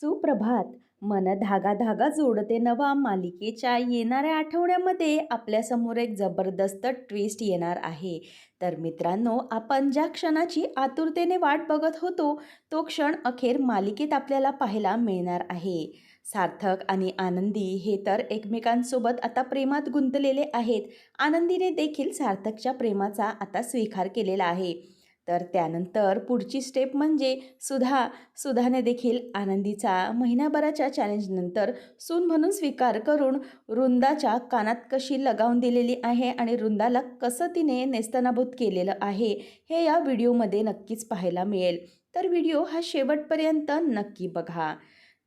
सुप्रभात. मन धागा धागा जोडते नवा मालिकेच्या येणाऱ्या आठवड्यामध्ये आपल्यासमोर एक जबरदस्त ट्विस्ट येणार आहे. तर मित्रांनो आपण ज्या क्षणाची आतुरतेने वाट बघत होतो तो क्षण अखेर मालिकेत आपल्याला पाहायला मिळणार आहे. सार्थक आणि आनंदी हे तर एकमेकांसोबत आता प्रेमात गुंतलेले आहेत. आनंदीने देखील सार्थकच्या प्रेमाचा आता स्वीकार केलेला आहे. तर त्यानंतर पुढची स्टेप म्हणजे सुधा सुधाने देखील आनंदीचा महिनाभराच्या चॅलेंजनंतर सून म्हणून स्वीकार करून वृंदाच्या कानात कशी लगावून दिलेली आहे आणि वृंदाला कसं तिने नेस्तनाभूत केलेलं आहे हे या व्हिडिओमध्ये नक्कीच पाहायला मिळेल. तर व्हिडिओ हा शेवटपर्यंत नक्की बघा.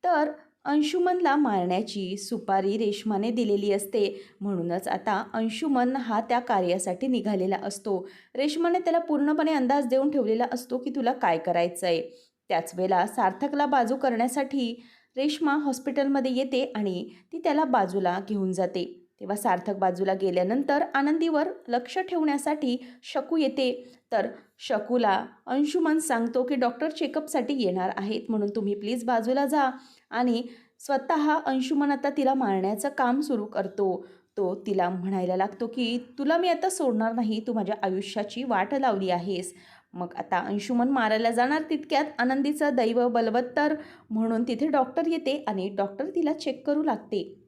तर अंशुमनला मारण्याची सुपारी रेशमाने दिलेली असते. म्हणूनच आता अंशुमन हा त्या कार्यासाठी निघालेला असतो. रेशमाने त्याला पूर्णपणे अंदाज देऊन ठेवलेला असतो की तुला काय करायचं आहे त्याच वेळेला सार्थकला बाजू करण्यासाठी रेश्मा हॉस्पिटलमध्ये येते आणि ती त्याला बाजूला घेऊन जाते. तेव्हा सार्थक बाजूला गेल्यानंतर आनंदीवर लक्ष ठेवण्यासाठी शकू येते. तर शकूला अंशुमन सांगतो की डॉक्टर चेकअपसाठी येणार आहेत म्हणून तुम्ही प्लीज बाजूला जा आणि स्वतः अंशुमन आता तिला मारण्याचं काम सुरू करतो. तो तिला म्हणायला लागतो की तुला मी आता सोडणार नाही तू माझ्या आयुष्याची वाट लावली आहेस. मग आता अंशुमन मारायला जाणार तितक्यात आनंदीचं दैव बलवत्तर म्हणून तिथे डॉक्टर येते आणि डॉक्टर तिला चेक करू लागते.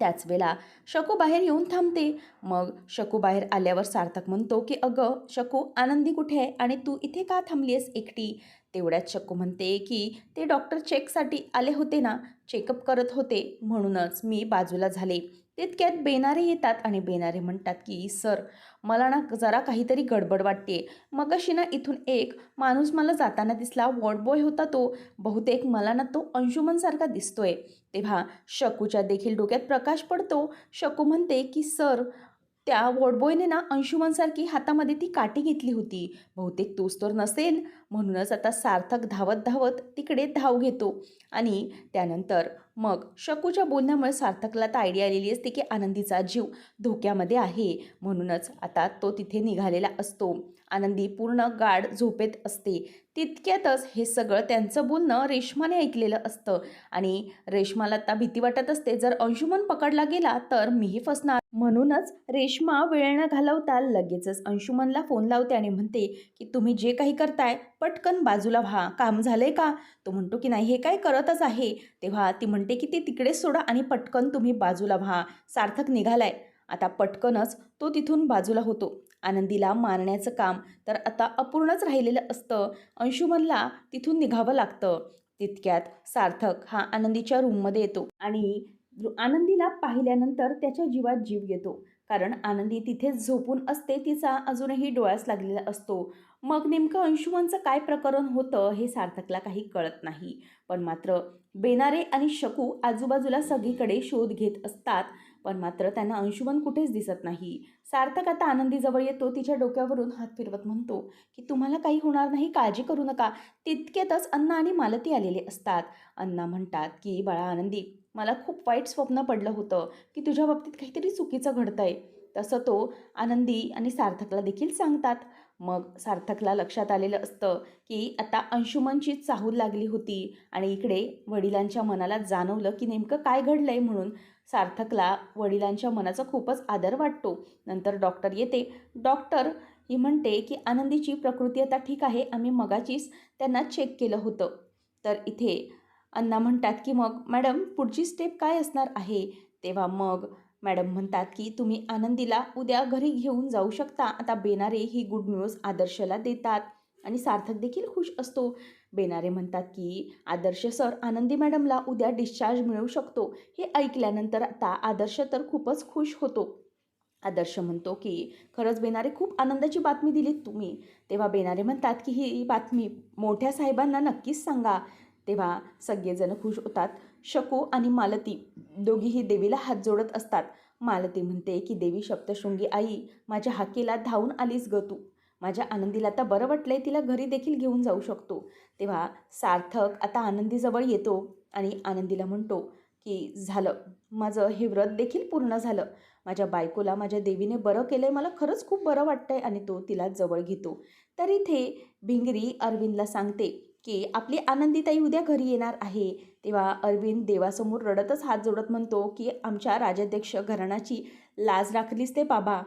त्याच वेळेला शकू बाहेर येऊन थांबते. मग शकू बाहेर आल्यावर सार्थक म्हणतो की अगं शकू आनंदी कुठे आहे आणि तू इथे का थांबली आहेस एकटी? तेवढ्यात शकू म्हणते की ते डॉक्टर चेकसाठी आले होते ना चेकअप करत होते. म्हणूनच मी बाजूला झाले. तितक्यात बेनारे येतात आणि बेनारे म्हणतात की सर मला ना जरा काहीतरी गडबड वाटते मग अशी ना इथून एक माणूस मला जाताना दिसला. वॉर्ड बॉय होता तो. बहुतेक मला ना तो अंशुमनसारखा दिसतोय. तेव्हा शकूच्या देखील डोक्यात प्रकाश पडतो. शकू म्हणते की सर त्या वॉर्डबॉयने ना अंशुमनसारखी हातामध्ये ती काठी घेतली होती. बहुतेक तोच तर नसेल. म्हणूनच आता सार्थक धावत धावत तिकडे धाव घेतो. आणि त्यानंतर मग शकूच्या बोलण्यामुळे सार्थकला तर आयडिया आलेली असते की आनंदीचा जीव धोक्यामध्ये आहे. म्हणूनच आता तो तिथे निघालेला असतो. आनंदी पूर्ण गाढ झोपेत असते. तितक्यातच हे सगळं त्यांचं बोलणं रेशमाने ऐकलेलं असतं. आणि रेशमाला आता भीती वाटत असते. जर अंशुमन पकडला गेला तर मीही फसणार. म्हणूनच रेश्मा वेळ न घालवता लगेचच अंशुमनला फोन लावते आणि म्हणते की तुम्ही जे काही करताय पटकन बाजूला व्हा. काम झालंय का? तो म्हणतो की नाही हे काय करतच आहे. तेव्हा ती म्हणते की ते तिकडेच सोडा आणि पटकन तुम्ही बाजूला व्हा. सार्थक निघालाय. आता पटकनच तो तिथून बाजूला होतो. आनंदीला मारण्याचं काम तर आता अपूर्णच राहिलेलं असतं. अंशुमनला तिथून निघावं लागतं. तितक्यात सार्थक हा आनंदीच्या रूममध्ये येतो आणि आनंदीला पाहिल्यानंतर त्याच्या जीवात जीव येतो. कारण आनंदी तिथेच झोपून असते तिचा अजूनही डोळ्यास लागलेला असतो. मग नेमकं अंशुमनचं काय प्रकरण होतं हे सार्थकला काही कळत नाही. पण मात्र बेनारे आणि शकू आजूबाजूला सगळीकडे शोध घेत असतात. पण मात्र त्यांना अंशुमन कुठेच दिसत नाही. सार्थक आता आनंदीजवळ येतो तिच्या डोक्यावरून हात फिरवत म्हणतो की तुम्हाला काही होणार नाही काळजी करू नका. तितक्यातच अण्णा आणि मालती आलेले असतात. अण्णा म्हणतात की बाळा आनंदी मला खूप वाईट स्वप्न पडलं होतं की तुझ्या बाबतीत काहीतरी चुकीचं घडतं आहे तसं तो आनंदी आणि सार्थकला देखील सांगतात. मग सार्थकला लक्षात आलेलं असतं की आता अंशुमनची चाहूल लागली होती आणि इकडे वडिलांच्या मनाला जाणवलं की नेमकं काय घडलं आहे म्हणून सार्थकला वडिलांच्या मनाचा खूपच आदर वाटतो. नंतर डॉक्टर येते. डॉक्टर ही म्हणते की आनंदीची प्रकृती आता ठीक आहे आम्ही मगाचीच त्यांना चेक केलं होतं. तर इथे अण्णा म्हणतात की मग मॅडम पुढची स्टेप काय असणार आहे? तेव्हा मग मॅडम म्हणतात की तुम्ही आनंदीला उद्या घरी घेऊन जाऊ शकता. आता बेनारे ही गुड न्यूज आदर्शला देतात आणि सार्थक देखील खुश असतो. बेनारे म्हणतात की आदर्श सर आनंदी मॅडमला उद्या डिस्चार्ज मिळू शकतो. हे ऐकल्यानंतर आता आदर्श तर खूपच खुश होतो. आदर्श म्हणतो की खरंच बेनारे खूप आनंदाची बातमी दिलीत तुम्ही. तेव्हा बेनारे म्हणतात की ही बातमी मोठ्या साहेबांना नक्कीच सांगा. तेव्हा सगळेजण खुश होतात. शकू आणि मालती दोघीही देवीला हात जोडत असतात. मालती म्हणते की देवी सप्तशृंगी आई माझ्या हाकेला धावून आलीस ग तू. माझ्या आनंदीला आता बरं वाटलंय तिला घरी देखील घेऊन जाऊ शकतो. तेव्हा सार्थक आता आनंदीजवळ येतो आणि आनंदीला म्हणतो की झालं. माझं हे व्रत देखील पूर्ण झालं. माझ्या बायकोला माझ्या देवीने बरं केलं आहे मला खरंच खूप बरं वाटतं आहे आणि तो तिला जवळ घेतो. तर इथे भिंगरी अरविंदला सांगते की आपली आनंदीताई उद्या घरी येणार आहे. तेव्हा अरविंद देवासमोर रडतच हात जोडत म्हणतो की आमच्या राजाध्यक्ष घराण्याची लाज राखलीस ते बाबा.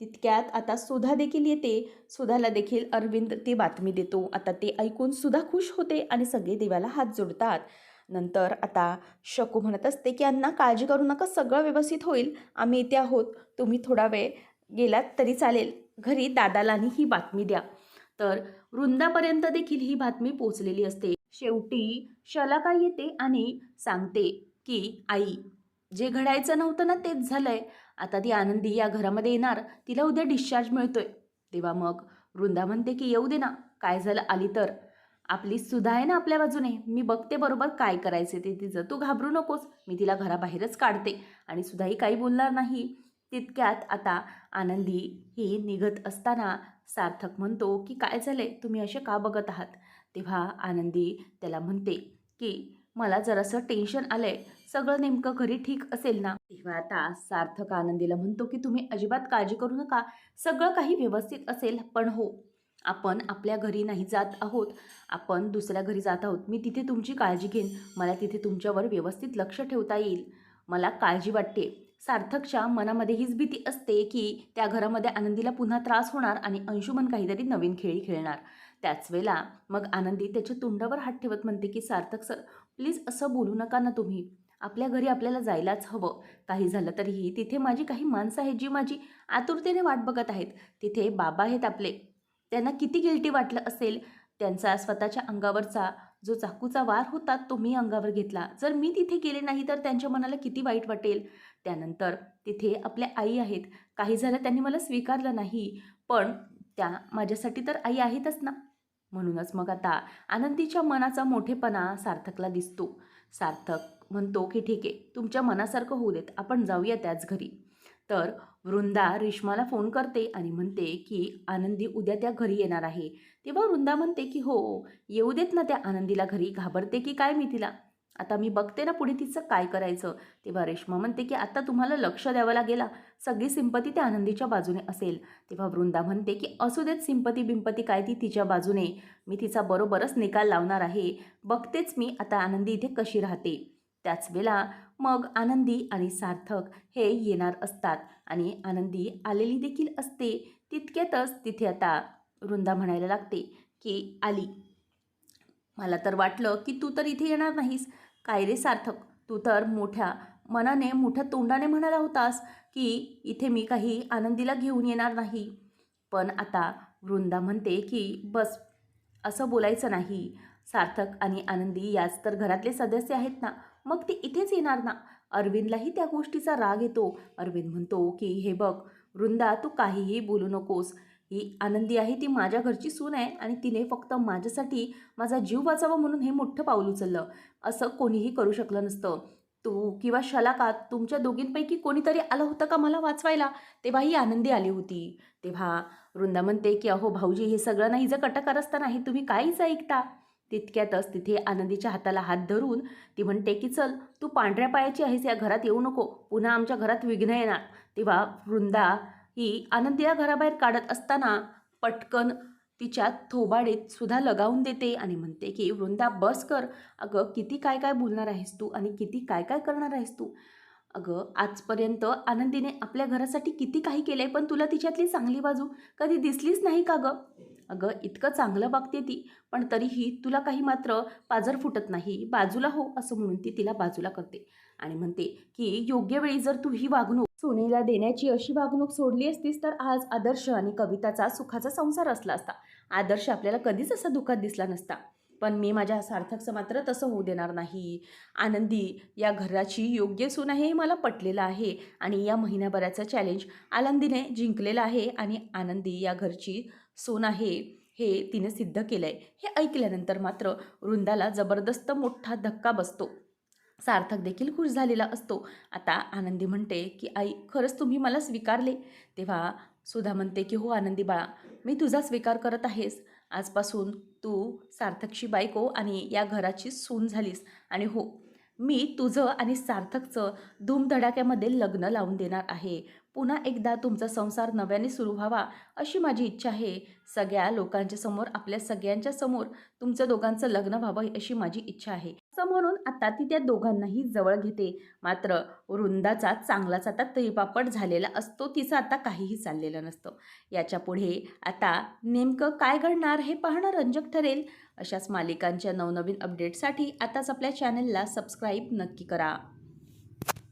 तितक्यात आता सुधा देखील येते. सुधाला देखील अरविंद ती बातमी देतो. आता ते ऐकून सुधा खुश होते आणि सगळे देवाला हात जोडतात. नंतर आता शकू म्हणत असते की अण्णा काळजी करू नका. सगळं व्यवस्थित होईल. आम्ही इथे आहोत. तुम्ही थोडा वेळ गेलात तरी चालेल. घरी दादालाही ही बातमी द्या. तर वृंदापर्यंत देखील ही बातमी पोचलेली असते. शेवटी शलाका येते आणि सांगते की आई जे घडायचं नव्हतं ना तेच झालंय. आता ती आनंदी या घरामध्ये येणार. तिला उद्या डिस्चार्ज मिळतोय. तेव्हा मग वृंदा म्हणते की येऊ दे ना. काय झालं आली तर? आपली सुधा आहे ना आपल्या बाजूने. मी बघते बरोबर काय करायचे ते तिचं. तू घाबरू नकोस. मी तिला घराबाहेरच काढते. आणि सुधाही काही बोलणार नाही. तितक्यात आता आनंदी ही निघत असताना सार्थक म्हणतो की काय झाले तुम्ही असे का बघत आहात? तेव्हा आनंदी त्याला म्हणते की मला जरासं टेन्शन आलंय. सगळं नेमकं घरी ठीक असेल ना? तेव्हा आता सार्थक आनंदीला म्हणतो की तुम्ही अजिबात काळजी करू नका. सगळं काही व्यवस्थित असेल पण हो आपण आपल्या घरी नाही जात आहोत. आपण दुसऱ्या घरी जात आहोत. मी तिथे तुमची काळजी घेईन. मला तिथे तुमच्यावर व्यवस्थित लक्ष ठेवता येईल. मला काळजी वाटते. सार्थकच्या मनामध्ये हीच भीती असते की त्या घरामध्ये आनंदीला पुन्हा त्रास होणार आणि अंशुमन काहीतरी नवीन खेळी खेळणार. त्याच वेळेला मग आनंदी त्याच्या तोंडावर हात ठेवत म्हणते की सार्थक सर प्लीज असं बोलू नका ना तुम्ही. आपल्या घरी आपल्याला जायलाच हवं. काही झालं तरीही तिथे माझी काही माणसं आहेत जी माझी आतुरतेने वाट बघत आहेत. तिथे बाबा आहेत आपले. त्यांना किती गिल्टी वाटलं असेल त्यांचा स्वतःच्या अंगावरचा जो चाकूचा वार होता तो मी अंगावर घेतला. जर मी तिथे गेले नाही तर त्यांच्या मनाला किती वाईट वाटेल? त्यानंतर तिथे आपल्या आई आहेत. काही झालं त्यांनी मला स्वीकारलं नाही पण त्या माझ्यासाठी तर आई आहेतच ना. म्हणूनच मग आता आनंदीच्या मनाचा मोठेपणा सार्थकला दिसतो. सार्थक म्हणतो की ठीक आहे तुमच्या मनासारखं होऊ देत. आपण जाऊया त्याच घरी. तर वृंदा रेश्माला फोन करते आणि म्हणते की आनंदी उद्या त्या घरी येणार आहे. तेव्हा वृंदा म्हणते की हो येऊ देत ना त्या आनंदीला घरी घाबरते की काय मी तिला? आता मी बघते ना पुढे तिचं काय करायचं. तेव्हा रेश्मा म्हणते की आता तुम्हाला लक्ष द्यावं लागेल सगळी सिंपती त्या आनंदीच्या बाजूने असेल. तेव्हा वृंदा म्हणते की असू देत सिंपती बिंपती काय ती तिच्या बाजूने. मी तिचा बरोबरच निकाल लावणार आहे. बघतेच मी आता आनंदी इथे कशी राहते. त्याच वेळेला मग आनंदी आणि सार्थक हे येणार असतात आणि आनंदी आलेली देखील असते तितक्यातच तिथे आता वृंदा म्हणायला लागते की आली. मला तर वाटलं की तू तर इथे येणार नाहीस. काय रे सार्थक? तू तर मोठ्या मनाने मोठ्या तोंडाने म्हणाला होतास की इथे मी काही आनंदीला घेऊन येणार नाही. पण आता वृंदा म्हणते की बस असं बोलायचं नाही. सार्थक आणि आनंदी याच तर घरातले सदस्य आहेत ना. मग ते इथेच येणार ना? अरविंदलाही त्या गोष्टीचा राग येतो. अरविंद म्हणतो की हे बघ वृंदा तू काहीही बोलू नकोस. ही आनंदी आहे ती माझ्या घरची सून आहे आणि तिने फक्त माझ्यासाठी माझा जीव वाचावा म्हणून हे मोठं पाऊल उचललं. असं कोणीही करू शकलं नसतं. तू किंवा शलाकात तुमच्या दोघींपैकी कोणीतरी आलं होतं का मला वाचवायला? तेव्हा ही आनंदी आली होती. तेव्हा वृंदा म्हणते की अहो भाऊजी हे सगळं नाही जर कटकार असताना हे तुम्ही काहीच ऐकता? तितक्यातच तिथे आनंदीच्या हाताला हात धरून ती म्हणते की चल तू पांढऱ्या पायाची आहेस या घरात येऊ नको. पुन्हा आमच्या घरात विघ्न येणार. तेव्हा वृंदा ही आनंदीला घराबाहेर काढत असताना पटकन तिच्या थोबाडीत सुद्धा लगावून देते आणि म्हणते की वृंदा बस कर. अगं किती काय काय बोलणार आहेस तू आणि किती काय काय करणार आहेस तू? अगं आजपर्यंत आनंदीने आपल्या घरासाठी किती काही केलं आहे पण तुला तिच्यातली चांगली बाजू कधी दिसलीच नाही का गं? अगं इतकं चांगलं वागते ती पण तरीही तुला काही मात्र पाजर फुटत नाही बाजूला हो असं म्हणून ती तिला बाजूला करते. आणि म्हणते की योग्य वेळी जर तू ही वागणूक सोनेला देण्याची अशी वागणूक सोडली असतीस तर आज आदर्श आणि कविताचा सुखाचा संसार असला असता. आदर्श आपल्याला कधीच असा दुःखात दिसला नसता. पण मी माझ्या सार्थकचं मात्र तसं होऊ देणार नाही. आनंदी या घराची योग्य सून आहे हे मला पटलेलं आहे. आणि या महिन्याभराचं चॅलेंज आनंदीने जिंकलेलं आहे. आणि आनंदी या घरची सोन आहे हे तिने सिद्ध केलं आहे हे ऐकल्यानंतर मात्र वृंदाला जबरदस्त मोठा धक्का बसतो. सार्थक देखील खुश झालेला असतो. आता आनंदी म्हणते की आई खरंच तुम्ही मला स्वीकारले. तेव्हा सुधा म्हणते की हो आनंदी बाळा मी तुझा स्वीकार करत आहेस. आजपासून तू सार्थकची बायको आणि या घराची सून झालीस. आणि हो मी तुझं आणि सार्थकचं धूमधडाक्यामध्ये लग्न लावून देणार आहे. पुन्हा एकदा तुमचा संसार नव्याने सुरू व्हावा अशी माझी इच्छा आहे. सगळ्या लोकांच्या समोर आपल्या सगळ्यांच्या समोर तुमचं दोघांचं लग्न व्हावं अशी माझी इच्छा आहे. असं म्हणून आता ती त्या दोघांनाही जवळ घेते. मात्र वृंदाचा चांगलाच आता तळीपापड झालेला असतो तिचं आता काहीही चाललेलं नसतं. याच्यापुढे आता नेमकं काय घडणार हे पाहणं रंजक ठरेल. अशाच मालिकांच्या नवनवीन अपडेटसाठी आताच आपल्या चॅनलला सबस्क्राईब नक्की करा.